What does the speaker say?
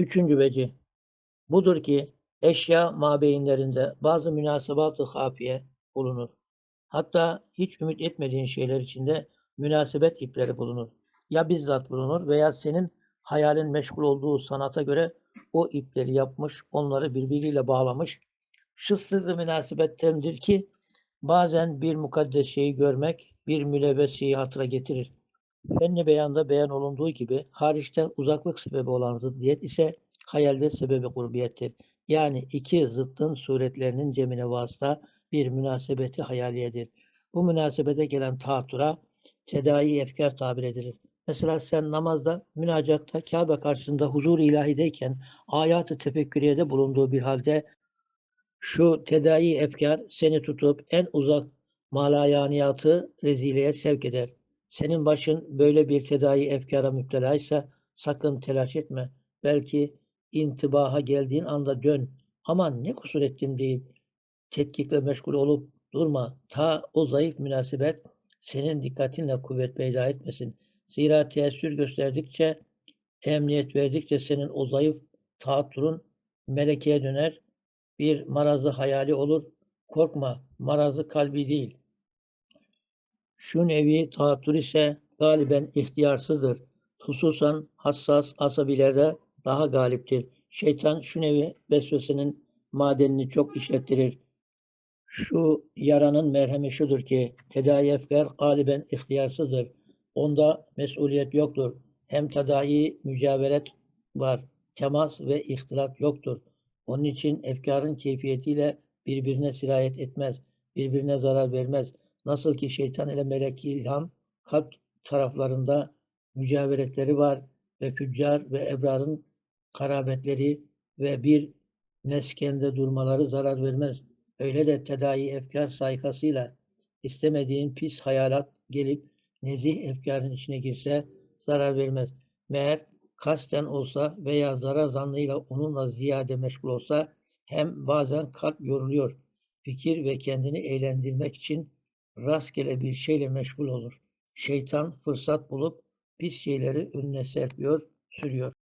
Üçüncü vecih. Budur ki eşya mabeyinlerinde bazı münasebat-ı hafiye bulunur. Hatta hiç ümit etmediğin şeyler içinde münasebet ipleri bulunur. Ya bizzat bulunur veya senin hayalin meşgul olduğu sanata göre o ipleri yapmış, onları birbiriyle bağlamış. Şu sırrı münasebettendir ki bazen bir mukaddes şeyi görmek bir mülevves şeyi hatıra getirir. Fenni beyanda beyan olunduğu gibi hariçte uzaklık sebebi olan zıddiyet ise hayalde sebebi kurbiyettir. Yani iki zıttın suretlerinin cemine vasıta bir münasebeti hayaliyedir. Bu münasebete gelen taatura tedai efkar tabir edilir. Mesela sen namazda, münacatta, Kabe karşısında huzur ilahideyken ayatı tefekküriyede bulunduğu bir halde şu tedai efkar seni tutup en uzak malayaniyatı rezileye sevk eder. Senin başın böyle bir tedai efkara müptelaysa sakın telaş etme. Belki intibaha geldiğin anda dön. Aman ne kusur ettim deyip tetkikle meşgul olup durma. Ta o zayıf münasebet senin dikkatinle kuvvet peyda etmesin. Zira teessür gösterdikçe, emniyet verdikçe senin o zayıf taatturun melekeye döner, bir marazı hayali olur. Korkma, marazı kalbi değil. Şu nevi taattur ise galiben ihtiyarsızdır. Hususan hassas asabilerde daha galiptir. Şeytan şu nevi vesvesenin madenini çok işlettirir. Şu yaranın merhemi şudur ki tedavi efkar galiben ihtiyarsızdır. Onda mesuliyet yoktur. Hem tedai mücaveret var. Temas ve ihtilat yoktur. Onun için efkarın keyfiyetiyle birbirine sirayet etmez. Birbirine zarar vermez. Nasıl ki şeytan ile melek ilham kalp taraflarında mücaveretleri var ve füccar ve ebrarın karabetleri ve bir meskende durmaları zarar vermez. Öyle de tedai efkar saykasıyla istemediğin pis hayalat gelip nezih efkarın içine girse zarar vermez. Meğer kasten olsa veya zarar zannıyla onunla ziyade meşgul olsa hem bazen kalp yoruluyor. Fikir ve kendini eğlendirmek için rastgele bir şeyle meşgul olur. Şeytan fırsat bulup pis şeyleri önüne serpiyor, sürüyor.